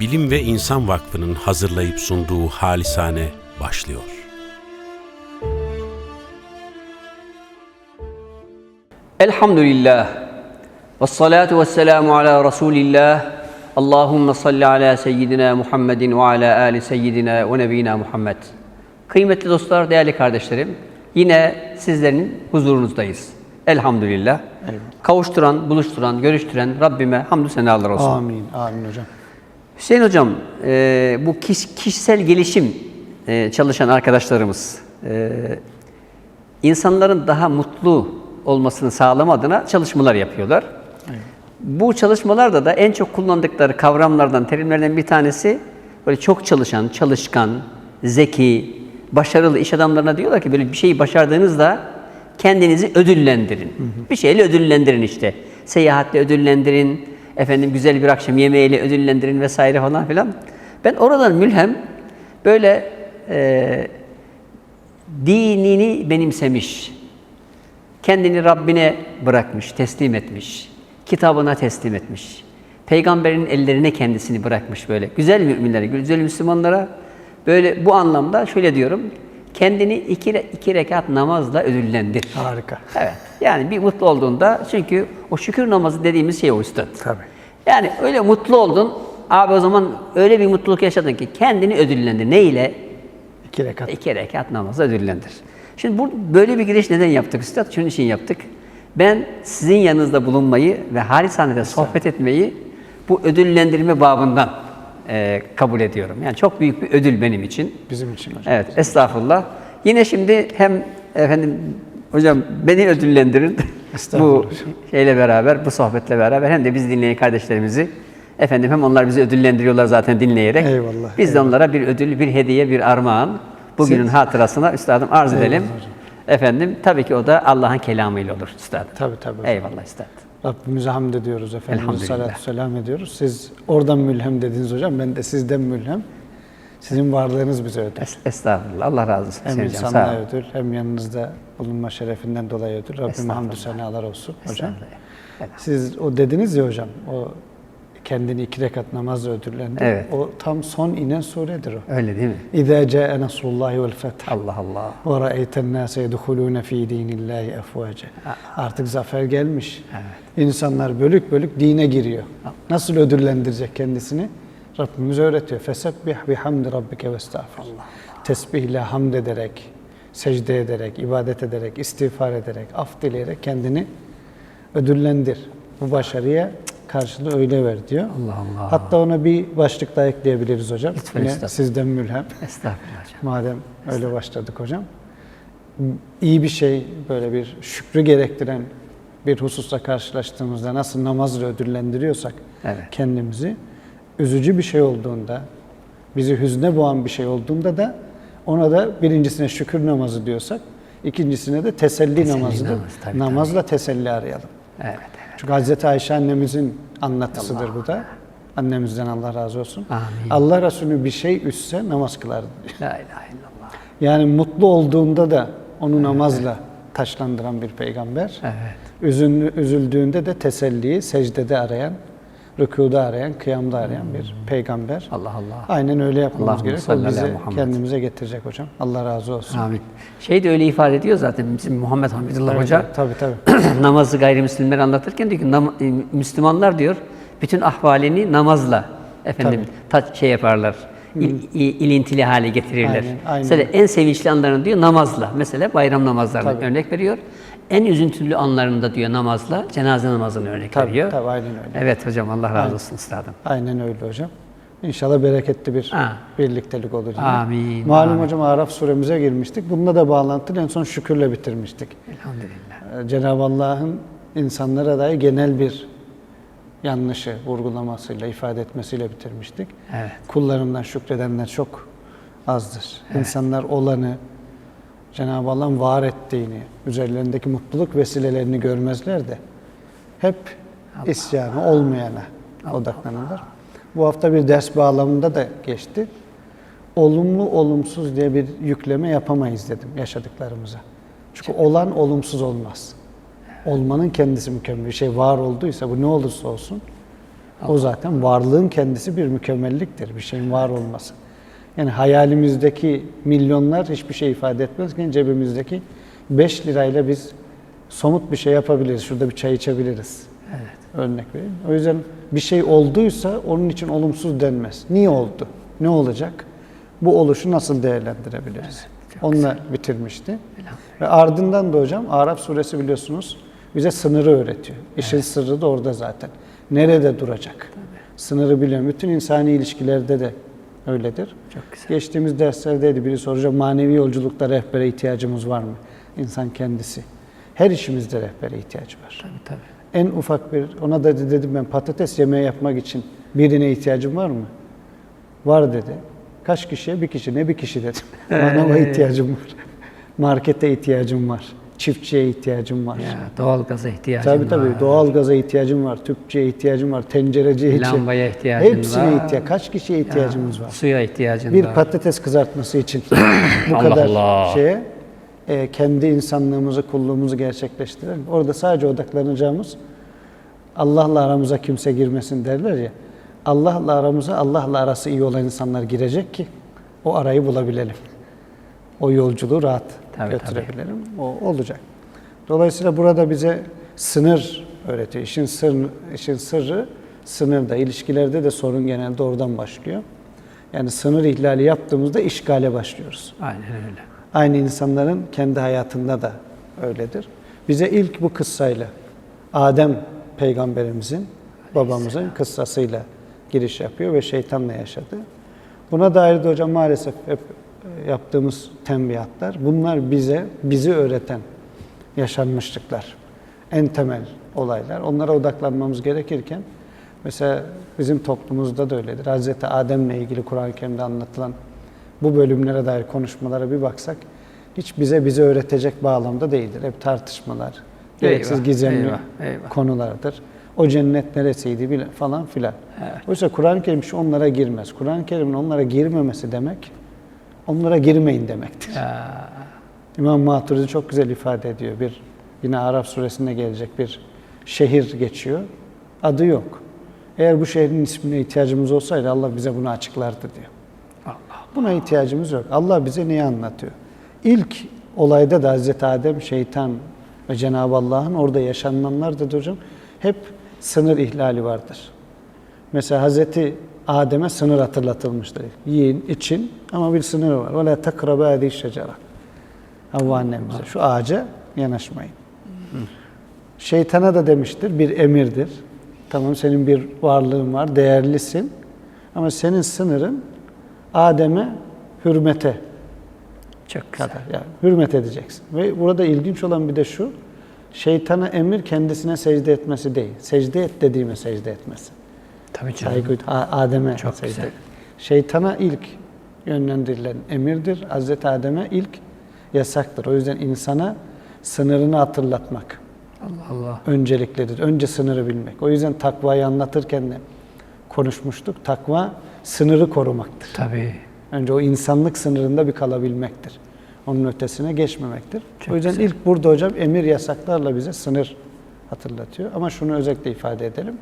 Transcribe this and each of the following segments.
Bilim ve İnsan Vakfı'nın hazırlayıp sunduğu Halisane başlıyor. Elhamdülillah. Ve salatu ve selamu ala Resulillah. Allahümme salli ala seyyidina Muhammedin ve ala ali seyyidina ve nebina Muhammed. Kıymetli dostlar, değerli kardeşlerim, yine sizlerin huzurunuzdayız. Elhamdülillah. Kavuşturan, buluşturan, görüştüren Rabbime hamdü senalar olsun. Amin, amin hocam. Hüseyin Hocam, e, bu kiş- kişisel gelişim e, çalışan arkadaşlarımız, e, insanların daha mutlu olmasını sağlama adına çalışmalar yapıyorlar. Bu çalışmalarda da en çok kullandıkları kavramlardan, terimlerden bir tanesi böyle çok çalışan, çalışkan, zeki, başarılı iş adamlarına diyorlar ki böyle bir şeyi başardığınızda kendinizi ödüllendirin. Bir şeyle ödüllendirin işte. Seyahatle ödüllendirin, efendim güzel bir akşam yemeğiyle ödüllendirin vesaire falan filan. Ben oradan mülhem böyle e, dinini benimsemiş, kendini Rabbine bırakmış, teslim etmiş, kitabına teslim etmiş. Peygamberin ellerine kendisini bırakmış böyle. Güzel müminlere, güzel Müslümanlara böyle bu anlamda şöyle diyorum. Kendini iki, iki rekat namazla ödüllendir. Harika. Evet. Yani bir mutlu olduğunda çünkü o şükür namazı dediğimiz şey o üstad. Tabii. Yani öyle mutlu oldun. Abi o zaman öyle bir mutluluk yaşadın ki kendini ödüllendir. Ne ile? İki rekat. İki rekat namazla ödüllendir. Şimdi bu böyle bir giriş neden yaptık üstad? Şunun için yaptık. Ben sizin yanınızda bulunmayı ve harisanede sohbet etmeyi bu ödüllendirme babından e, kabul ediyorum. Yani çok büyük bir ödül benim için. Bizim için hocam. Evet, estağfurullah. Yine şimdi hem efendim hocam beni ödüllendirin bu şeyle beraber, bu sohbetle beraber hem de biz dinleyen kardeşlerimizi efendim hem onlar bizi ödüllendiriyorlar zaten dinleyerek. Eyvallah, Biz de onlara bir ödül, bir hediye, bir armağan bugünün hatırasına üstadım arz edelim. Eyvallah hocam. Efendim tabii ki o da Allah'ın kelamıyla olur üstadım. Tabii tabii. Eyvallah üstad. Rabbimize hamd ediyoruz efendim. Elhamdülillah. Salatu selam ediyoruz. Siz oradan mülhem dediniz hocam. Ben de sizden mülhem. Sizin varlığınız bize ödül. Estağfurullah. Allah razı olsun. Hem Seveceğim. insanlığa ödül hem yanınızda bulunma şerefinden dolayı ödül. Rabbim hamdü senalar olsun hocam. Siz o dediniz ya hocam o kendini iki rekat namazla ödüllendir. Evet. O tam son inen suredir o. Öyle değil mi? İzâ câe nasrullâhi vel feth. Allah Allah. Ve ra'eyten nâse yedhulûne fî dînillâhi efvâce. Artık zafer gelmiş. Evet. İnsanlar bölük bölük dine giriyor. Nasıl ödüllendirecek kendisini? Rabbimiz öğretiyor. Fesebbih bihamdi rabbike ve estağfirullah. Tesbihle, hamd ederek, secde ederek, ibadet ederek, istiğfar ederek, af dileyerek kendini ödüllendir. Bu başarıya karşılığı öyle ver diyor. Allah Allah. Hatta ona bir başlık daha ekleyebiliriz hocam. Lütfen Yine sizden mülhem. Estağfurullah hocam. Madem öyle başladık hocam. İyi bir şey, böyle bir şükrü gerektiren bir hususla karşılaştığımızda nasıl namazla ödüllendiriyorsak evet. kendimizi, üzücü bir şey olduğunda, bizi hüzne boğan bir şey olduğunda da ona da birincisine şükür namazı diyorsak, ikincisine de teselli, Teselli namazıdır. namaz, tabii, Namazla teselli arayalım. Evet. Çünkü Hazreti Ayşe annemizin anlatısıdır bu da. Annemizden Allah razı olsun. Amin. Allah Resulü bir şey üstse namaz kılardı. La ilahe illallah. Yani mutlu olduğunda da onu namazla taşlandıran bir peygamber. Evet. Üzünlü, üzüldüğünde de teselliyi secdede arayan, rükuda arayan, kıyamda arayan bir Hmm. peygamber. Allah Allah. Aynen öyle yapmamız gerek. O bizi Muhammed. kendimize getirecek hocam. Allah razı olsun. Amin. Şey de öyle ifade ediyor zaten bizim Muhammed Hamidullah Evet, Hoca. Tabii tabii. namazı gayrimüslimler anlatırken diyor ki "Nam- e, Müslümanlar diyor bütün ahvalini namazla efendim ta- şey yaparlar. il- i- ilintili hale getirirler. Aynen, aynen. Mesela en sevinçli anlarını diyor namazla. Mesela bayram namazlarını Tabii. örnek veriyor. En üzüntülü anlarında diyor namazla cenaze namazını örnek Tabii, veriyor. tabii, aynen öyle. Evet hocam Allah razı olsun üstadım. Aynen öyle hocam. İnşallah bereketli bir Ha. birliktelik olur. yine. Amin, Malum amin. hocam Araf suremize girmiştik. Bununla da bağlantılı en son şükürle bitirmiştik. Elhamdülillah. Ee, Cenab-ı Allah'ın insanlara dair genel bir yanlışı vurgulamasıyla, ifade etmesiyle bitirmiştik. Evet. Kullarımdan şükredenler çok azdır. İnsanlar olanı, Cenab-ı Allah'ın var ettiğini, üzerlerindeki mutluluk vesilelerini görmezler de hep isyanı olmayana odaklanırlar. Bu hafta bir ders bağlamında da geçti. Olumlu olumsuz diye bir yükleme yapamayız dedim yaşadıklarımıza. Çünkü olan olumsuz olmaz. Olmanın kendisi mükemmel bir şey var olduysa bu ne olursa olsun O zaten varlığın kendisi bir mükemmelliktir. Bir şeyin var olması. Yani hayalimizdeki milyonlar hiçbir şey ifade etmezken cebimizdeki 5 lirayla biz somut bir şey yapabiliriz. Şurada bir çay içebiliriz. Örnek vereyim. O yüzden bir şey olduysa onun için olumsuz denmez. Niye oldu? Ne olacak? Bu oluşu nasıl değerlendirebiliriz? Onunla bitirmişti. Ve ardından da hocam Arap suresi biliyorsunuz bize sınırı öğretiyor. İşin sırrı da orada zaten. Nerede duracak? Sınırı biliyor. Bütün insani ilişkilerde de öyledir. Çok güzel. Geçtiğimiz derslerdeydi biri soracak manevi yolculukta rehbere ihtiyacımız var mı? İnsan kendisi. Her işimizde rehbere ihtiyacı var. Tabii tabii. En ufak bir, ona da dedim ben patates yemeği yapmak için birine ihtiyacım var mı? Var dedi. Kaç kişiye? Bir kişi. Ne bir kişi dedim. Manava ihtiyacım var. Markete ihtiyacım var. Çiftçiye ihtiyacım var. Ya, doğal gaza ihtiyacın Tabii var. tabii. Doğal gaza ihtiyacım var. Tüpçüye ihtiyacım var. Tencereciye ihtiyacım Lambaya ihtiyacın Hepsine var. ihtiyaç. Kaç kişiye ihtiyacımız var? Suya ihtiyacın Bir var. patates kızartması için bu Allah kadar Allah. şeye e, kendi insanlığımızı, kulluğumuzu gerçekleştirelim. Orada sadece odaklanacağımız Allah'la aramıza kimse girmesin derler ya. Allah'la aramıza Allah'la arası iyi olan insanlar girecek ki o arayı bulabilelim. O yolculuğu rahat Tabii, götürebilelim. O olacak. Dolayısıyla burada bize sınır öğretiyor. İşin sırrı, işin sırrı sınırda. İlişkilerde de sorun genelde oradan başlıyor. Yani sınır ihlali yaptığımızda işgale başlıyoruz. Aynen öyle. Aynı insanların kendi hayatında da öyledir. Bize ilk bu kıssayla Adem peygamberimizin, babamızın kıssasıyla giriş yapıyor ve şeytanla yaşadı. Buna dair de hocam maalesef hep yaptığımız tembihatlar. Bunlar bize, bizi öğreten yaşanmışlıklar. En temel olaylar. Onlara odaklanmamız gerekirken mesela bizim toplumumuzda da öyledir. Hazreti Adem'le ilgili Kur'an-ı Kerim'de anlatılan bu bölümlere dair konuşmalara bir baksak hiç bize bize öğretecek bağlamda değildir. Hep tartışmalar, gereksiz gizemli eyvah, eyvah. konulardır. O cennet neresiydi falan filan. Oysa Kur'an-ı Kerim şu onlara girmez. Kur'an-ı Kerim'in onlara girmemesi demek, onlara girmeyin demektir. İmam Maturidi çok güzel ifade ediyor. Bir yine Araf suresinde gelecek bir şehir geçiyor. Adı yok. Eğer bu şehrin ismine ihtiyacımız olsaydı Allah bize bunu açıklardı diyor. Buna ihtiyacımız yok. Allah bize neyi anlatıyor? İlk olayda da Hazreti Adem, şeytan ve Cenab-ı Allah'ın orada yaşananlarda da hocam hep sınır ihlali vardır. Mesela Hazreti Adem'e sınır hatırlatılmıştır. Yiyin, için ama bir sınır var. وَلَا تَقْرَبَا هَذِي الشَّجَرَةِ Havva annemize şu ağaca yanaşmayın. Şeytana da demiştir bir emirdir. Tamam senin bir varlığın var, değerlisin. Ama senin sınırın Adem'e hürmete Çok güzel. kadar. Yani hürmet edeceksin. Ve burada ilginç olan bir de şu. Şeytana emir kendisine secde etmesi değil. Secde et dediğime secde etmesi. Tabii canım. Saygı Adem'e Çok secde. güzel. Şeytana ilk yönlendirilen emirdir. Hazreti Adem'e ilk yasaktır. O yüzden insana sınırını hatırlatmak Allah Allah. önceliklidir. Önce sınırı bilmek. O yüzden takvayı anlatırken de konuşmuştuk. Takva sınırı korumaktır. Tabii. Önce o insanlık sınırında bir kalabilmektir. Onun ötesine geçmemektir. Çok o yüzden güzel. ilk burada hocam emir yasaklarla bize sınır hatırlatıyor. Ama şunu özellikle ifade edelim.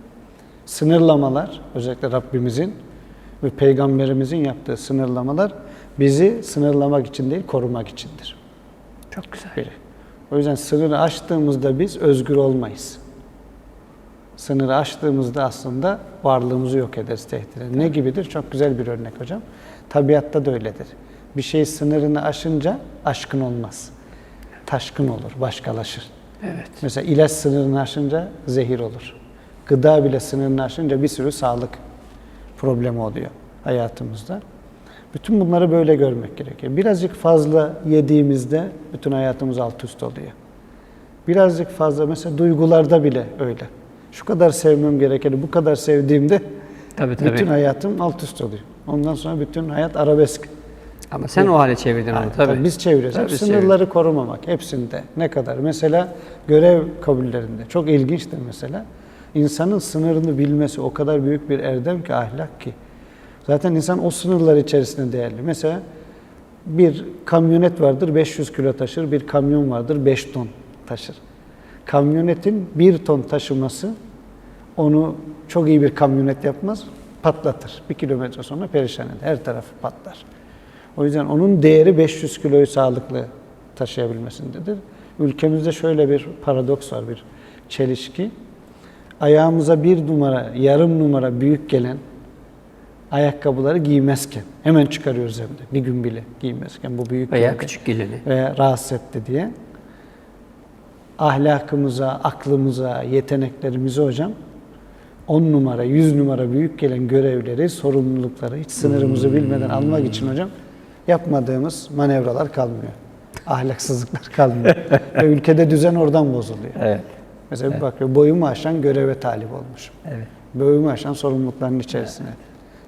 Sınırlamalar, özellikle Rabbimizin ve Peygamberimizin yaptığı sınırlamalar bizi sınırlamak için değil, korumak içindir. Çok güzel. Biri. O yüzden sınırı aştığımızda biz özgür olmayız. Sınırı aştığımızda aslında varlığımızı yok ederiz, tehdit ederiz. Ne gibidir? Çok güzel bir örnek hocam. Tabiatta da öyledir. Bir şey sınırını aşınca aşkın olmaz. Taşkın olur, başkalaşır. Evet. Mesela ilaç sınırını aşınca zehir olur. Gıda bile sınırını aşınca bir sürü sağlık problemi oluyor hayatımızda. Bütün bunları böyle görmek gerekiyor. Birazcık fazla yediğimizde bütün hayatımız alt üst oluyor. Birazcık fazla mesela duygularda bile öyle. Şu kadar sevmem gerekeni bu kadar sevdiğimde Tabii tabii. bütün hayatım alt üst oluyor. Ondan sonra bütün hayat arabesk. Ama sen o hale çevirdin onu tabii. Tabii biz çeviriyoruz. Tabii sınırları korumamak hepsinde. Ne kadar? Mesela görev kabullerinde. Çok ilginçtir mesela. İnsanın sınırını bilmesi o kadar büyük bir erdem ki, ahlak ki. Zaten insan o sınırlar içerisinde değerli. Mesela bir kamyonet vardır 500 kilo taşır, bir kamyon vardır 5 ton taşır. Kamyonetin 1 ton taşıması onu çok iyi bir kamyonet yapmaz, patlatır. Bir kilometre sonra perişan eder. Her tarafı patlar. O yüzden onun değeri 500 kiloyu sağlıklı taşıyabilmesindedir. Ülkemizde şöyle bir paradoks var, bir çelişki. Ayağımıza bir numara, yarım numara büyük gelen ayakkabıları giymezken, hemen çıkarıyoruz evde, bir gün bile giymezken bu büyük Veya geldi küçük geleni. veya rahatsız etti diye. Ahlakımıza, aklımıza, yeteneklerimize hocam 10 numara, 100 numara büyük gelen görevleri, sorumlulukları hiç sınırımızı bilmeden almak için hocam yapmadığımız manevralar kalmıyor. Ahlaksızlıklar kalmıyor. Ve ülkede düzen oradan bozuluyor. Evet. Mesela bir bakıyor boyumu aşan göreve talip olmuşum. Evet. Boyumu aşan sorumlulukların içerisine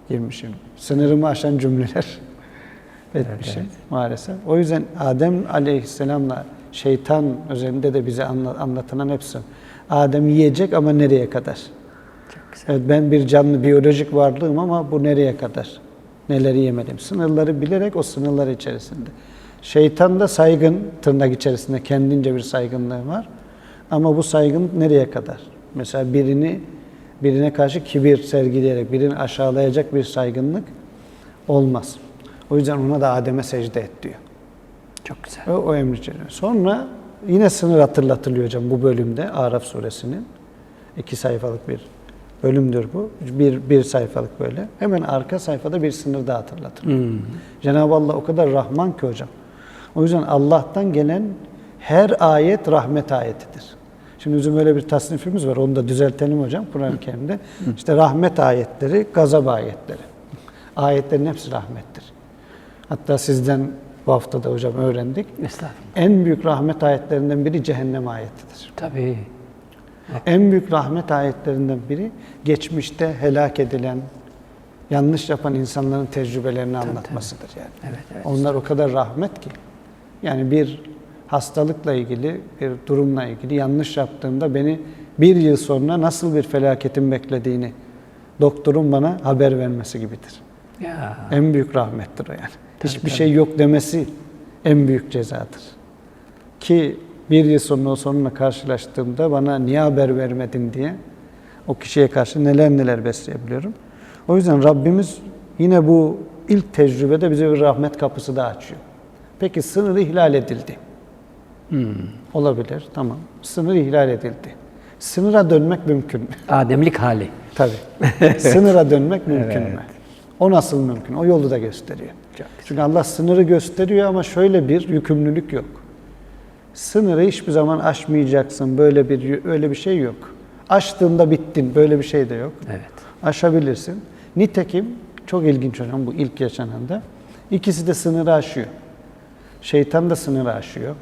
girmişim. Sınırımı aşan cümleler etmişim maalesef. O yüzden Adem Aleyhisselam'la şeytan üzerinde de bize anla- anlatılan hepsi. Adem yiyecek ama nereye kadar? Evet, ben bir canlı biyolojik varlığım ama bu nereye kadar? Neleri yemedim? Sınırları bilerek o sınırlar içerisinde. Şeytan da saygın, tırnak içerisinde kendince bir saygınlığı var. Ama bu saygın nereye kadar? Mesela birini birine karşı kibir sergileyerek, birini aşağılayacak bir saygınlık olmaz. O yüzden ona da Adem'e secde et diyor. Çok güzel. O, o emri içeriyor. Sonra yine sınır hatırlatılıyor hocam bu bölümde Araf suresinin. iki sayfalık bir bölümdür bu. Bir, bir sayfalık böyle. Hemen arka sayfada bir sınır daha hatırlatılıyor. Cenab-ı Allah o kadar Rahman ki hocam. O yüzden Allah'tan gelen her ayet rahmet ayetidir. Şimdi bizim öyle bir tasnifimiz var. Onu da düzeltelim hocam Kur'an-ı Kerim'de. İşte rahmet ayetleri, gazap ayetleri. Ayetlerin hepsi rahmettir. Hatta sizden bu hafta da hocam öğrendik. Estağfurullah. En büyük rahmet ayetlerinden biri cehennem ayetidir. Tabii. En büyük rahmet ayetlerinden biri geçmişte helak edilen, yanlış yapan insanların tecrübelerini anlatmasıdır yani. Evet, evet. Onlar o kadar rahmet ki. Yani bir hastalıkla ilgili, bir durumla ilgili yanlış yaptığımda beni bir yıl sonra nasıl bir felaketin beklediğini doktorun bana haber vermesi gibidir. Ya. En büyük rahmettir o yani. Hiçbir şey yok demesi en büyük cezadır. Ki bir yıl sonra o sorunla karşılaştığımda bana niye haber vermedin diye o kişiye karşı neler neler besleyebiliyorum. O yüzden Rabbimiz yine bu ilk tecrübede bize bir rahmet kapısı da açıyor. Peki sınır ihlal edildi. Olabilir, tamam. Sınır ihlal edildi. Sınıra dönmek mümkün mü? Ademlik hali. Tabii. Sınıra dönmek mümkün mü? O nasıl mümkün? O yolu da gösteriyor. Çünkü Allah sınırı gösteriyor ama şöyle bir yükümlülük yok. Sınırı hiçbir zaman aşmayacaksın. Böyle bir öyle bir şey yok. Aştığında bittin. Böyle bir şey de yok. Evet. Aşabilirsin. Nitekim çok ilginç hocam bu ilk yaşananda. İkisi de sınırı aşıyor. Şeytan da sınırı aşıyor.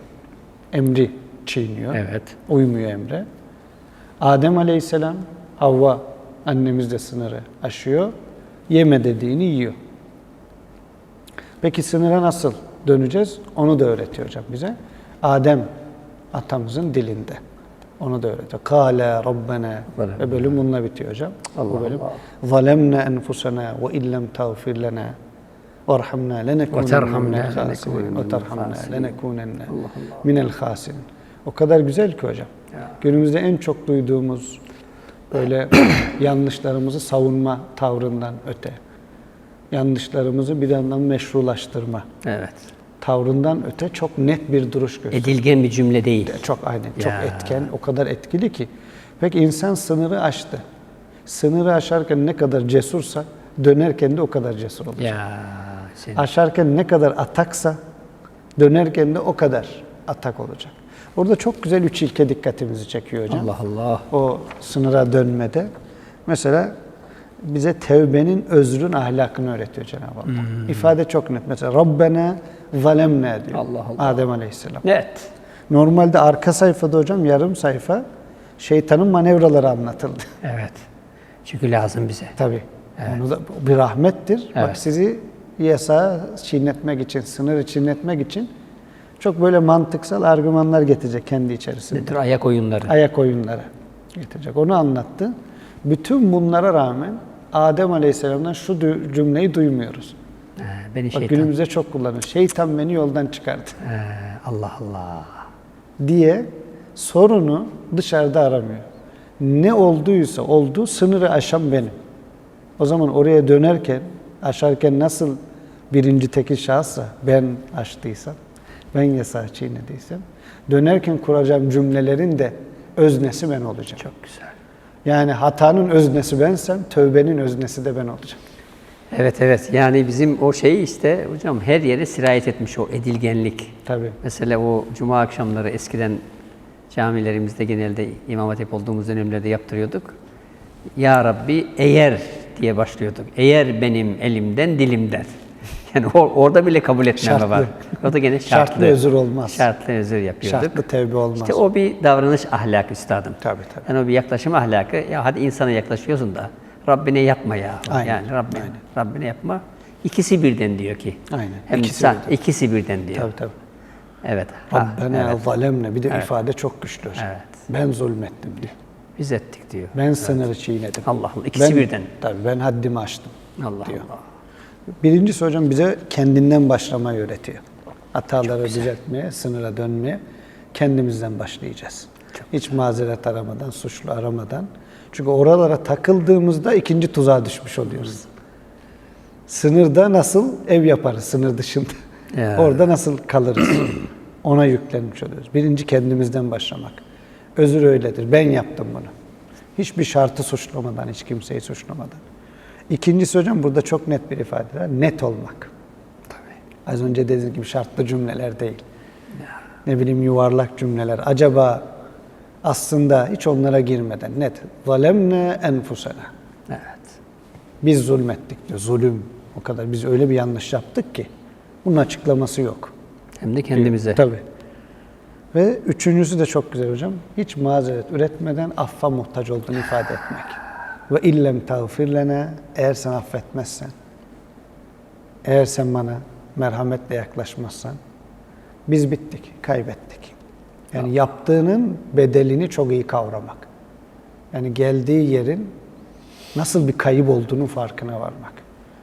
Emri çiğniyor. Evet. Uymuyor emre. Adem Aleyhisselam, Havva annemiz de sınırı aşıyor. Yeme dediğini yiyor. Peki sınıra nasıl döneceğiz? Onu da öğretiyor hocam bize. Adem atamızın dilinde. Onu da öğretiyor. Kâle Rabbena ve bölüm bununla bitiyor hocam. Allah Bu bölüm. Allah. Zalemna enfusena ve illem tağfir lana khasirin ve minel terhamna khasirin. lenekunenne minel khasirin. O kadar güzel ki hocam. Günümüzde en çok duyduğumuz böyle yanlışlarımızı savunma tavrından öte, yanlışlarımızı bir yandan meşrulaştırma Evet. tavrından öte çok net bir duruş gösteriyor. Edilgen bir cümle değil. Çok aynen, çok Ya. etken, o kadar etkili ki. Peki insan sınırı aştı. Sınırı aşarken ne kadar cesursa dönerken de o kadar cesur olur. Ya. Sen. Aşarken ne kadar ataksa dönerken de o kadar atak olacak. Orada çok güzel üç ilke dikkatimizi çekiyor hocam. Allah Allah. O sınıra dönmede. Mesela bize tevbenin özrün ahlakını öğretiyor Cenab-ı Allah. İfade çok net. Mesela Rabbena zalemne diyor. Allah Allah. Adem Aleyhisselam. Evet. Normalde arka sayfada hocam yarım sayfa şeytanın manevraları anlatıldı. Evet. Çünkü lazım bize. Tabii. Onu da bir rahmettir. Bak Evet. sizi yasağı çiğnetmek için, sınırı çiğnetmek için çok böyle mantıksal argümanlar getirecek kendi içerisinde. Nedir ayak oyunları? Ayak oyunları getirecek. Onu anlattı. Bütün bunlara rağmen Adem Aleyhisselam'dan şu cümleyi duymuyoruz. Ha, beni Bak şeytan. günümüzde çok kullanıyor. Şeytan beni yoldan çıkardı Ha, Allah Allah. diye sorunu dışarıda aramıyor. Ne olduysa oldu, sınırı aşan benim. O zaman oraya dönerken, aşarken nasıl birinci tekil şahıssa ben aştıysam, ben yasağı çiğnediysem, dönerken kuracağım cümlelerin de öznesi ben olacağım. Çok güzel. Yani hatanın öznesi bensem, tövbenin öznesi de ben olacağım. Evet evet yani bizim o şey işte hocam her yere sirayet etmiş o edilgenlik. Tabii. Mesela o cuma akşamları eskiden camilerimizde genelde İmam Hatip olduğumuz dönemlerde yaptırıyorduk. Ya Rabbi eğer diye başlıyorduk. Eğer benim elimden dilimden. Yani or- orada bile kabul etmeme Şartlı. var. Orada gene şartlı. Şartlı özür olmaz. Şartlı özür yapıyorduk. Şartlı tevbe olmaz. İşte o bir davranış ahlakı üstadım. Tabii, tabii. Yani o bir yaklaşım ahlakı. Ya hadi insana yaklaşıyorsun da Rabbine yapma ya. Aynen, Yani Rabbine, aynen. Rabbine yapma. İkisi birden diyor ki. Aynen, Hem ikisi ikisi, birden. ikisi birden diyor. Tabii tabii. Evet. Rabbena evet. zalemne. Bir de ifade çok güçlü. Evet. Ben zulmettim diyor. Biz ettik diyor. Ben sınırı çiğnedim. Allah Allah, ikisi Ben- birden. Tabii ben haddimi aştım. Allah diyor. Allah. Birincisi hocam bize kendinden başlamayı öğretiyor. Hataları düzeltmeye, sınıra dönmeye kendimizden başlayacağız. Hiç mazeret aramadan, suçlu aramadan. Çünkü oralara takıldığımızda ikinci tuzağa düşmüş oluyoruz. Sınırda nasıl ev yaparız sınır dışında? Ya. Orada nasıl kalırız? Ona yüklenmiş oluyoruz. Birinci kendimizden başlamak. Özür öyledir. Ben yaptım bunu. Hiçbir şartı suçlamadan, hiç kimseyi suçlamadan. İkincisi hocam burada çok net bir ifade var. Net olmak. Az önce dediğim gibi şartlı cümleler değil. Ne bileyim yuvarlak cümleler. Acaba aslında hiç onlara girmeden net. Zalemne enfusena. Evet. Biz zulmettik diyor. Zulüm. O kadar. Biz öyle bir yanlış yaptık ki. Bunun açıklaması yok. Hem de kendimize. Tabii. Ve üçüncüsü de çok güzel hocam. Hiç mazeret üretmeden affa muhtaç olduğunu ifade etmek. Ve illem tağfir eğer sen affetmezsen, eğer sen bana merhametle yaklaşmazsan biz bittik, kaybettik. Yani yaptığının bedelini çok iyi kavramak. Yani geldiği yerin nasıl bir kayıp olduğunu farkına varmak.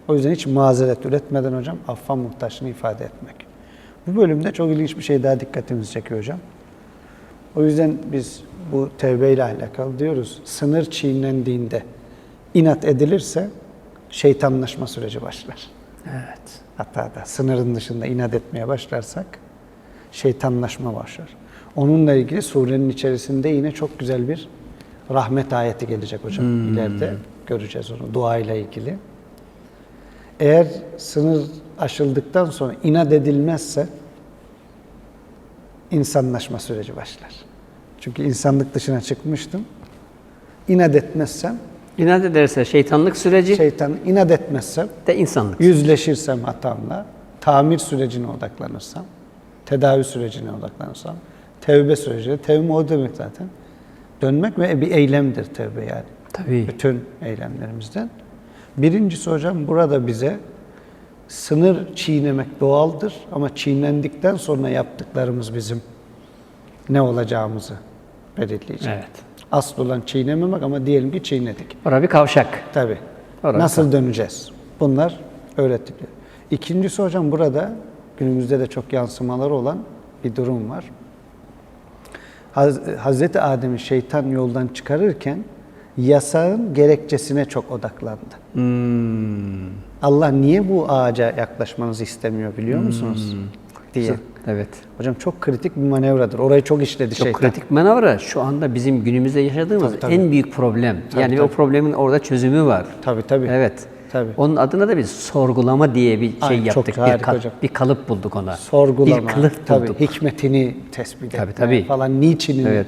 O yüzden hiç mazeret üretmeden hocam affa muhtaçlığını ifade etmek. Bu bölümde çok ilginç bir şey daha dikkatimizi çekiyor hocam. O yüzden biz bu tevbe ile alakalı diyoruz. Sınır çiğnendiğinde inat edilirse şeytanlaşma süreci başlar. Evet. Hatta da sınırın dışında inat etmeye başlarsak şeytanlaşma başlar. Onunla ilgili surenin içerisinde yine çok güzel bir rahmet ayeti gelecek hocam. İleride göreceğiz onu dua ile ilgili. Eğer sınır aşıldıktan sonra inat edilmezse insanlaşma süreci başlar. Çünkü insanlık dışına çıkmıştım. İnat etmezsem, İnat ederse şeytanlık süreci şeytan inat etmezsem de insanlık. yüzleşirsem hatamla, tamir sürecine odaklanırsam, tedavi sürecine odaklanırsam, tevbe süreci, tevbe o demek zaten. Dönmek ve bir eylemdir tevbe yani. Tabii. Bütün eylemlerimizden. Birincisi hocam burada bize sınır çiğnemek doğaldır ama çiğnendikten sonra yaptıklarımız bizim ne olacağımızı belirleyecek. Evet. Asıl olan çiğnememek ama diyelim ki çiğnedik. Orada bir kavşak. Tabii. Orası. Nasıl döneceğiz? Bunlar öğretiliyor. İkincisi hocam burada günümüzde de çok yansımaları olan bir durum var. Haz- Hazreti Adem'i şeytan yoldan çıkarırken yasağın gerekçesine çok odaklandı. Hmm. Allah niye bu ağaca yaklaşmanızı istemiyor biliyor musunuz? diye. Evet. Hocam çok kritik bir manevradır. Orayı çok işledi Çok şeytan. kritik manevra şu anda bizim günümüzde yaşadığımız Tabii, tabii. en büyük problem. yani o problemin orada çözümü var. Tabii, tabii. Evet. Tabii. Onun adına da biz sorgulama diye bir şey çok yaptık. Bir, harika kal- hocam. bir kalıp bulduk ona. Sorgulama, Bir kılıf tabii, bulduk. hikmetini tespit etme Tabii, tabii. falan, niçinini Evet.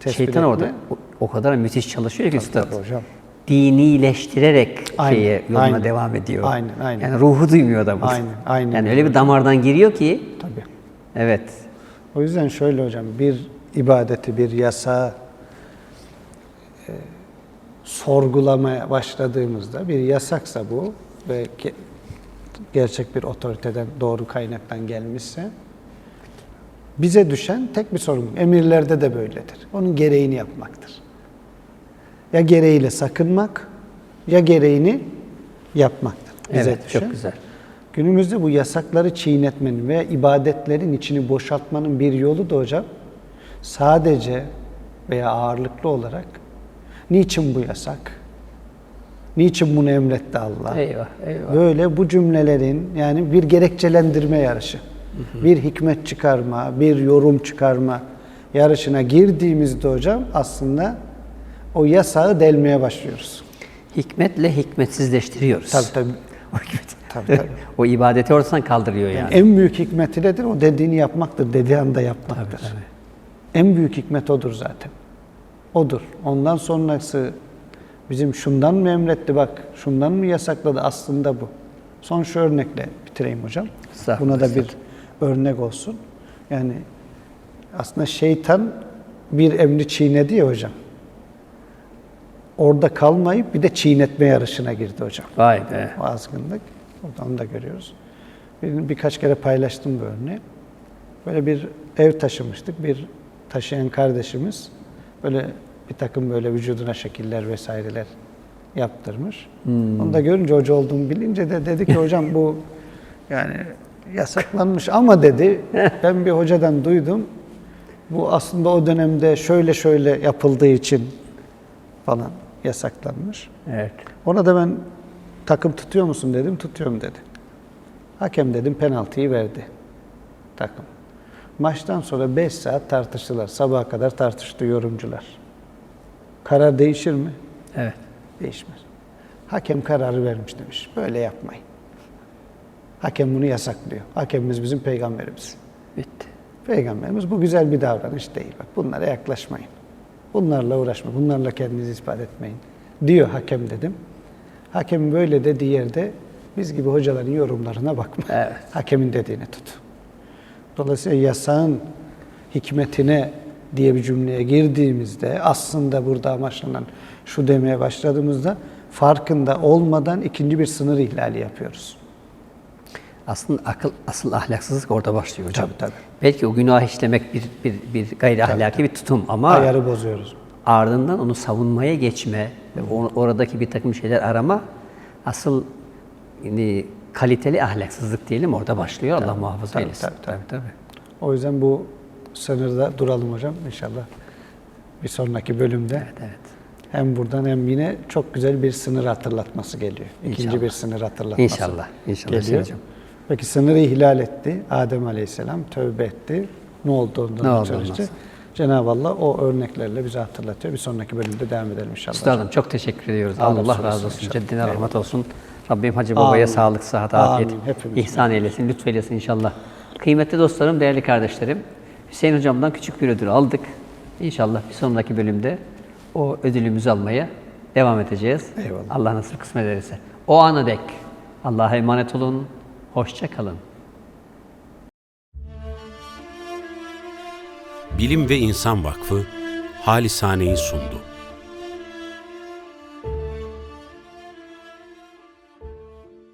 tespit Şeytan etme. orada o, o kadar müthiş çalışıyor ki üstad. tabii hocam. Dinileştirerek Aynen, şeye yoluna aynen. devam ediyor. Aynen, aynen. Yani ruhu duymuyor adamın. Aynen, aynen Yani öyle bir damardan giriyor ki Tabii. Evet. O yüzden şöyle hocam, bir ibadeti, bir yasağı e, sorgulamaya başladığımızda, bir yasaksa bu ve ge- gerçek bir otoriteden, doğru kaynaktan gelmişse, bize düşen tek bir sorumluluk. Emirlerde de böyledir. Onun gereğini yapmaktır. Ya gereğiyle sakınmak, ya gereğini yapmaktır. Bize Evet, düşen. çok güzel. Günümüzde bu yasakları çiğnetmenin ve ibadetlerin içini boşaltmanın bir yolu da hocam sadece veya ağırlıklı olarak Niçin bu yasak? Niçin bunu emretti Allah? Eyvah, eyvah. Böyle bu cümlelerin yani bir gerekçelendirme yarışı, bir hikmet çıkarma, bir yorum çıkarma yarışına girdiğimizde hocam aslında o yasağı delmeye başlıyoruz. Hikmetle hikmetsizleştiriyoruz. Tabii tabii. O, hikmet. Tabii, tabii. o ibadeti ortadan kaldırıyor yani. En büyük hikmeti nedir? O dediğini yapmaktır, dediği anda yapmaktır. Tabii, tabii. En büyük hikmet odur zaten. Odur. Ondan sonrası bizim şundan mı emretti bak, şundan mı yasakladı aslında bu. Son şu örnekle bitireyim hocam. Estağfurullah, Buna da bir örnek olsun. Yani aslında şeytan bir emri çiğnedi ya hocam. Orada kalmayıp bir de çiğnetme yarışına girdi hocam. Vay be. O azgınlık. Burada onu da görüyoruz. Bir, birkaç kere paylaştım bu örneği. Böyle bir ev taşımıştık. Bir taşıyan kardeşimiz böyle bir takım böyle vücuduna şekiller vesaireler yaptırmış. Onu da görünce hoca olduğumu bilince de dedi ki hocam bu yani yasaklanmış ama dedi ben bir hocadan duydum. Bu aslında o dönemde şöyle şöyle yapıldığı için falan yasaklanmış. Evet. Ona da ben takım tutuyor musun dedim, tutuyorum dedi. Hakem dedim penaltıyı verdi takım. Maçtan sonra 5 saat tartıştılar. Sabaha kadar tartıştı yorumcular. Karar değişir mi? Evet. Değişmez. Hakem kararı vermiş demiş. Böyle yapmayın. Hakem bunu yasaklıyor. Hakemimiz bizim peygamberimiz. Bitti. Peygamberimiz bu güzel bir davranış değil. Bak bunlara yaklaşmayın. Bunlarla uğraşma. Bunlarla kendinizi ispat etmeyin. Diyor hakem dedim. Hakem böyle dediği yerde biz gibi hocaların yorumlarına bakma. Evet. Hakemin dediğini tut. Dolayısıyla yasağın hikmetine diye bir cümleye girdiğimizde aslında burada amaçlanan şu demeye başladığımızda farkında olmadan ikinci bir sınır ihlali yapıyoruz. Aslında akıl, asıl ahlaksızlık orada başlıyor hocam. Tabii, tabii. Belki o günah işlemek bir, bir, bir gayri ahlaki bir tutum ama Ayarı bozuyoruz. Ardından onu savunmaya geçme ve oradaki bir takım şeyler arama asıl yani, kaliteli ahlaksızlık diyelim orada başlıyor. Allah muhafaza tabii, eylesin. tabii, tabii. tabii. O yüzden bu sınırda duralım hocam inşallah. Bir sonraki bölümde Evet. hem buradan hem yine çok güzel bir sınır hatırlatması geliyor. İkinci İnşallah. bir sınır hatırlatması İnşallah, inşallah geliyor. hocam. Peki sınırı ihlal etti. Adem Aleyhisselam tövbe etti. Ne oldu ondan Ne oldu çalıştı. ondan? Cenab-ı Allah o örneklerle bize hatırlatıyor. Bir sonraki bölümde devam edelim inşallah. Üstadım çok teşekkür ediyoruz. Allah Allah, razı olsun. Ceddine rahmet olsun. Rabbim Hacı Baba'ya Amin. sağlık, sıhhat, afiyet, Hepimiz. ihsan eylesin, lütfeylesin inşallah. Kıymetli dostlarım, değerli kardeşlerim, Hüseyin Hocam'dan küçük bir ödül aldık. İnşallah bir sonraki bölümde o ödülümüzü almaya devam edeceğiz. Eyvallah. Allah nasip kısmet ederse. O ana dek Allah'a emanet olun, hoşça kalın. Bilim ve İnsan Vakfı Halisane'yi sundu.